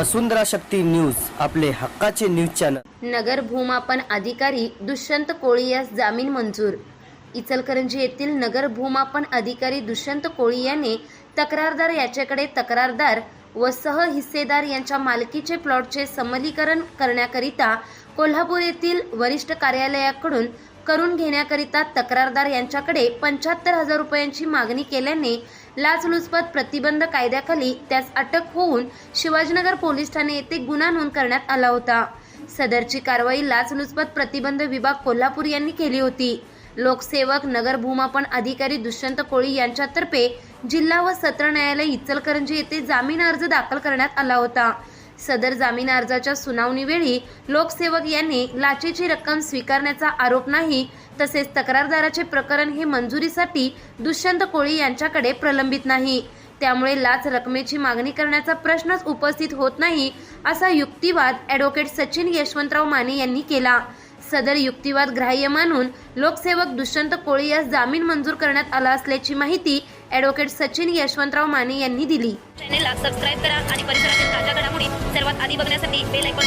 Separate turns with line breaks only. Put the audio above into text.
वसुंधरा शक्ती news आपले हक्काचे news channel.
नगर भूमापन अधिकारी दुष्यंत कोळी यास जामीन मंजूर. इचलकरंजी येथील नगर भूमापन अधिकारी दुष्यंत कोळी याने तक्रारदार याच्याकडे तक्रारदार व सह हिस्सेदार यांच्या मालकीचे प्लॉटचे समलीकरण करण्याकरिता कोल्हापूर येथील वरिष्ठ कार्यालयाकडून करून घेण्याकरिता तक्रारदार यांच्याकडे पंच्याहत्तर हजार रुपयांची मागणी केल्याने लाचलुचपत प्रतिबंध कायद्याखाली त्यास अटक होऊन शिवाजीनगर पोलीस ठाणे येथे गुन्हा नोंद करण्यात आला होता. सदरची कारवाई लाचलुचपत प्रतिबंध विभाग कोल्हापूर यांनी केली होती. लोकसेवक नगर भूमापन अधिकारी दुष्यंत कोळी यांच्यातर्फे जिल्हा व सत्र न्यायालय इचलकरंजी येथे जामीन अर्ज दाखल करण्यात आला होता. सदर जामीन अर्जाच्या सुनावणीवेळी लोकसेवक यांनी लाचेची रक्कम स्वीकारण्याचा आरोप नाही तसेच तक्रारदाराचे प्रकरण हे मंजुरीसाठी दुष्यंत कोळी यांच्याकडे प्रलंबित नाही. त्यामुळे लाच रकमेची मागणी करण्याचा प्रश्नच उपस्थित होत नाही असा युक्तिवाद ॲडव्होकेट सचिन यशवंतराव माने यांनी केला. सदर युक्तिवाद ग्राह्य मानून लोकसेवक दुष्यंत कोळी यास जामीन मंजूर करण्यात आला असल्याची माहिती ॲडव्होकेट सचिन यशवंतराव माने यांनी दिली.
चॅनेलला सबस्क्राईब करा आणि परिसरातील ताज्या घडामोडी सर्वात आधी बघण्यासाठी बेल ऐकून